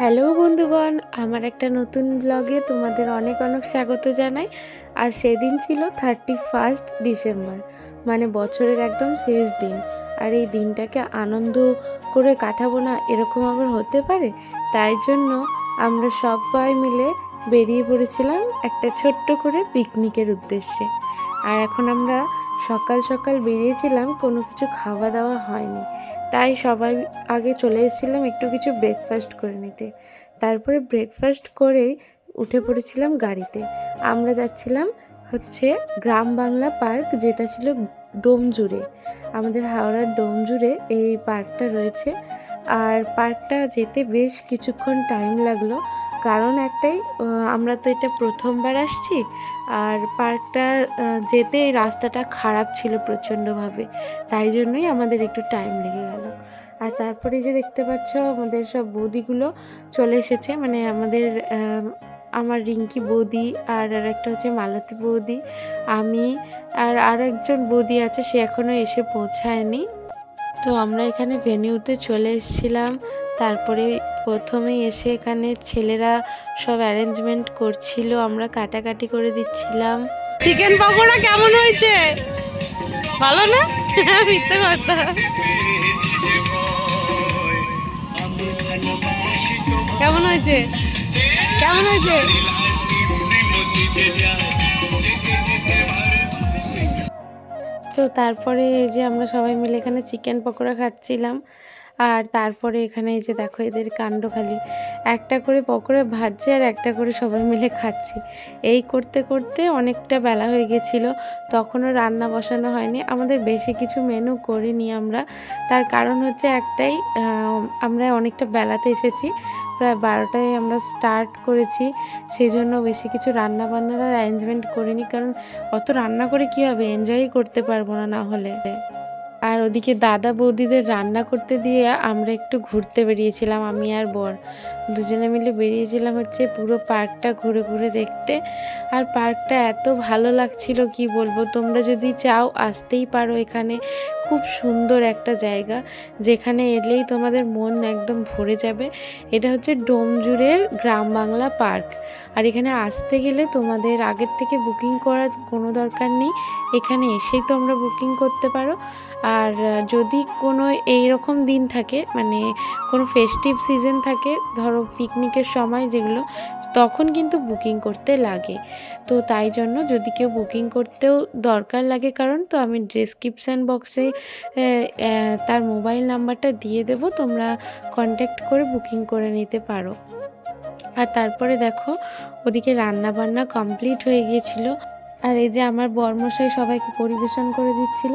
Hello বন্ধুগণ, আমার একটা নতুন ব্লগে তোমাদের অনেক অনেক স্বাগত জানাই। আর সেদিন ছিল থার্টি ফার্স্ট ডিসেম্বর মানে বছরের একদম শেষ দিন। আর এই দিনটাকে আনন্দ করে কাটাবো না এরকম আবার হতে পারে? তাই জন্য আমরা সবাই মিলে বেরিয়ে পড়েছিলাম একটা ছোট্ট করে পিকনিকের উদ্দেশ্যে। আর এখন আমরা সকাল সকাল বেরিয়েছিলাম, কোনো কিছু খাওয়া দাওয়া হয়নি। তাই সবাই আগে চলে এসেছিলাম একটু কিছু ব্রেকফাস্ট করে নিতে। তারপরে ব্রেকফাস্ট করেই উঠে পড়েছিলাম গাড়িতে। আমরা যাচ্ছিলাম হচ্ছে গ্রাম বাংলা পার্ক, যেটা ছিল ডোমজুড়ে। আমাদের হাওড়ার ডোমজুড়ে এই পার্কটা রয়েছে। আর পার্কটা যেতে বেশ কিছুক্ষণ টাইম লাগল। কারণ একটাই আমরা তো এটা প্রথমবার আসছি আর পার্কটা যেতে এই রাস্তাটা খারাপ ছিল প্রচণ্ডভাবে, তাই জন্যই আমাদের একটু টাইম লেগে গেল। আর তারপরে যে দেখতে পাচ্ছ, আমাদের সব বৌদিগুলো চলে এসেছে মানে আমাদের আমার রিঙ্কি বৌদি আর আর একটা হচ্ছে মালতী বৌদি, আমি আর আর একজন বৌদি আছে, সে এখনও এসে পৌঁছায়নি। তো আমরা এখানে ভেনিউতে চলে এসেছিলাম। তারপরে প্রথমে এসে এখানে ছেলেরা সব অ্যারেঞ্জমেন্ট করছিল, আমরা কাটাকাটি করে দিচ্ছিলাম। চিকেন পকোড়া কেমন হয়েছে? ভালো না? মিথ্যে কথা। কেমন হয়েছে? কেমন হয়েছে? তো তারপরে এই যে আমরা সবাই মিলে এখানে চিকেন পকোড়া খাচ্ছিলাম। আর তারপরে এখানে এই যে দেখো এদের কাণ্ড খালি। একটা করে পকোড়া ভাজছে আর একটা করে সবাই মিলে খাচ্ছি। এই করতে করতে অনেকটা বেলা হয়ে গেছিল, তখনও রান্না বসানো হয়নি। আমাদের বেশি কিছু মেনু করিনি আমরা। তার কারণ হচ্ছে একটাই আমরা অনেকটা বেলাতে এসেছি। প্রায় বারোটায় আমরা স্টার্ট করেছি। সেই জন্য বেশি কিছু রান্না বান্নার অ্যারেঞ্জমেন্ট করিনি। কারণ অত রান্না করে কি হবে? এনজয়ই করতে পারব না না হলে। আর ওদিকে দাদা বৌদিদের রান্না করতে দিয়ে আমরা একটু ঘুরতে বেরিয়েছিলাম, আমি আর বর। দুজনে মিলে বেরিয়েছিলাম হচ্ছে পুরো পার্কটা ঘুরে ঘুরে দেখতে। আর পার্কটা এত ভালো লাগছিল, কি বলব? তোমরা যদি চাও আসতেই পারো এখানে। খুব সুন্দর একটা জায়গা, যেখানে এলেই তোমাদের মন একদম ভরে যাবে। এটা হচ্ছে ডোমজুড়ের গ্রাম বাংলা পার্ক। আর এখানে আসতে গেলে তোমাদের আগের থেকে বুকিং করার কোনো দরকার নেই। এখানে এসেই তোমরা বুকিং করতে পারো। আর যদি কোনো এই রকম দিন থাকে মানে কোনো ফেস্টিভ সিজন থাকে, ধরো পিকনিকের সময় যেগুলো, তখন কিন্তু বুকিং করতে লাগে। তো তাই জন্য যদি কেউ বুকিং করতেও দরকার লাগে, কারণ তো আমি ডেসক্রিপশান বক্সে তার মোবাইল নাম্বারটা দিয়ে দেবো, তোমরা কন্ট্যাক্ট করে বুকিং করে নিতে পারো। আর তারপরে দেখো, ওদিকে রান্না বান্না কমপ্লিট হয়ে গিয়েছিল। আর এই যে আমার বর্মশাই সবাইকে পরিবেশন করে দিচ্ছিল।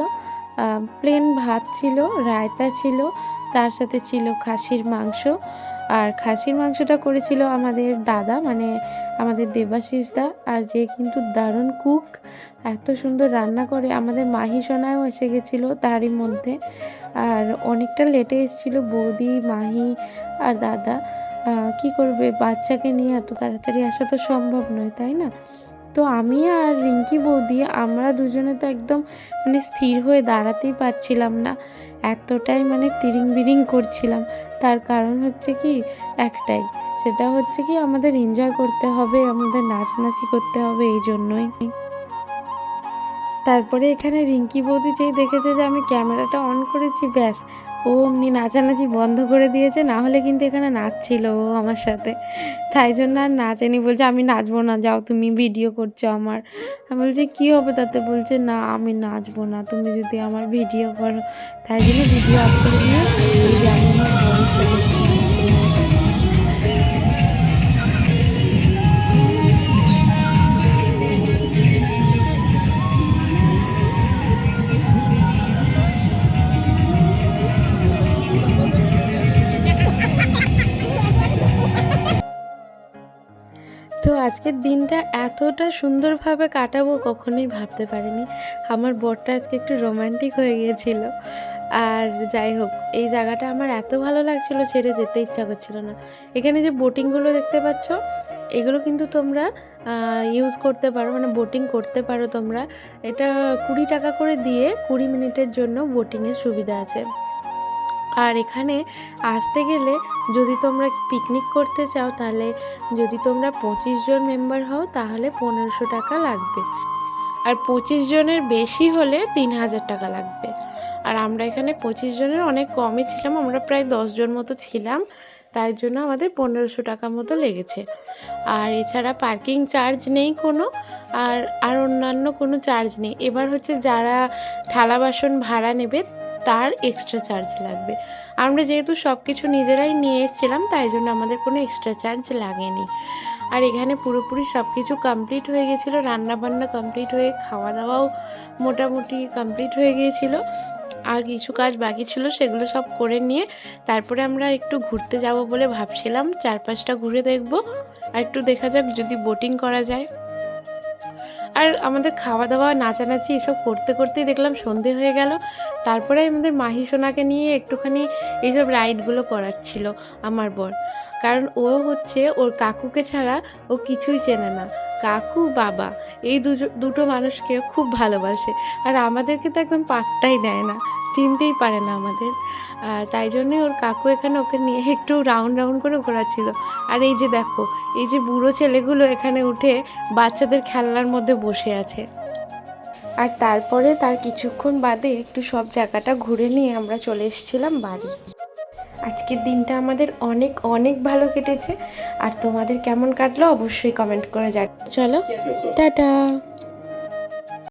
প্লেন ভাত ছিল, রায়তা ছিল, তার সাথে ছিল খাসির মাংস। আর খাসির মাংসটা করেছিল আমাদের দাদা মানে আমাদের দেবাশিস দা আর যে কিন্তু দারুণ কুক এত সুন্দর রান্না করে। আমাদের মাহি সোনাও এসে গেছিল তারই মধ্যে। আর অনেকটা লেটে এসেছিল বৌদি, মাহি আর দাদা। কি করবে বাচ্চাকে নিয়ে এত তাড়াতাড়ি আসা তো সম্ভব নয়, তাই না? তো আমি আর রিঙ্কি বৌদি আমরা দুজনে তো একদম মানে স্থির হয়ে দাঁড়াতেই পারছিলাম না। এতটাই মানে তিরিং বিরিং করছিলাম। তার কারণ হচ্ছে কি? একটাই, সেটা হচ্ছে কি আমাদের এনজয় করতে হবে, আমাদের নাচ নাচানাচি করতে হবে, এই জন্যই। তারপরে এখানে রিঙ্কি বৌদি যেই দেখেছে যে আমি ক্যামেরাটা অন করেছি, ব্যাস। ও অমনি নাচানাচি বন্ধ করে দিয়েছে, না হলে কিন্তু এখানে নাচছিল ও আমার সাথে। তাই জন্য আর নাচেনি, বলছে আমি নাচবো না, যাও তুমি ভিডিও করছ আমার। আমি বলছি কী হবে তাতে? বলছে না, আমি নাচবো না, তুমি যদি আমার ভিডিও করো। তাই জন্য ভিডিও আপ করে এই আমি আমার বউয়ের আজকের দিনটা এতটা সুন্দরভাবে কাটাবো কখনোই ভাবতে পারিনি। আমার বরটা আজকে একটু রোমান্টিক হয়ে গিয়েছিল। আর যাই হোক, এই জায়গাটা আমার এত ভালো লাগছিল ছেড়ে যেতে ইচ্ছা করছিল না। এখানে যে বোটিংগুলো দেখতে পাচ্ছ, এগুলো কিন্তু তোমরা ইউজ করতে পারো মানে বোটিং করতে পারো তোমরা। এটা কুড়ি টাকা করে দিয়ে কুড়ি মিনিটের জন্য বোটিংয়ের সুবিধা আছে। আর এখানে আসতে গেলে যদি তোমরা পিকনিক করতে চাও, তাহলে যদি তোমরা পঁচিশ জন মেম্বার হও, তাহলে পনেরোশো টাকা লাগবে। আর পঁচিশ জনের বেশি হলে তিন হাজার টাকা লাগবে। আর আমরা এখানে পঁচিশ জনের অনেক কমই ছিলাম, আমরা প্রায় জন মতো ছিলাম। তাই জন্য আমাদের পনেরোশো টাকা মতো লেগেছে। আর এছাড়া পার্কিং চার্জ নেই কোনো, আর আর অন্যান্য কোনো চার্জ নেই। এবার হচ্ছে যারা থালা বাসন ভাড়া নেবে তার এক্সট্রা চার্জ লাগবে। আমরা যেহেতু সব কিছু নিজেরাই নিয়ে এসেছিলাম, তাই জন্য আমাদের কোনো এক্সট্রা চার্জ লাগেনি। আর এখানে পুরোপুরি সব কিছু কমপ্লিট হয়ে গেছিল, রান্নাবান্না কমপ্লিট হয়ে খাওয়া দাওয়াও মোটামুটি কমপ্লিট হয়ে গিয়েছিল। আর কিছু কাজ বাকি ছিল, সেগুলো সব করে নিয়ে তারপরে আমরা একটু ঘুরতে যাব বলে ভাবছিলাম, চারপাশটা ঘুরে দেখব। আর একটু দেখা যাক যদি বোটিং করা যায়। আর আমাদের খাওয়া দাওয়া নাচানাচি এসব করতে করতেই দেখলাম সন্ধে হয়ে গেল। তারপরে আমাদের মাহি সোনাকে নিয়ে একটুখানি এইসব রাইডগুলো করাচ্ছিল আমার বর। কারণ ও হচ্ছে ওর কাকুকে ছাড়া ও কিছুই চেনে না। কাকু, বাবা, এই দুটো মানুষকে খুব ভালোবাসে। আর আমাদেরকে তো একদম পাত্তাই দেয় না, চিনতেই পারে না আমাদের। আর তাই জন্যই ওর কাকু এখানে ওকে নিয়ে একটু রাউন্ড রাউন্ড করে ঘোরাচ্ছিল। আর এই যে দেখো, এই যে বুড়ো ছেলেগুলো এখানে উঠে বাচ্চাদের খেলনার মধ্যে বসে আছে। আর তারপরে তার কিছুক্ষণ বাদে একটু সব জায়গাটা ঘুরে নিয়ে আমরা চলে এসেছিলাম বাড়ি। আজকের দিনটা আমাদের অনেক অনেক ভালো কেটেছে। আর তোমাদের কেমন কাটলো অবশ্যই কমেন্ট করে যা চলো টাটা।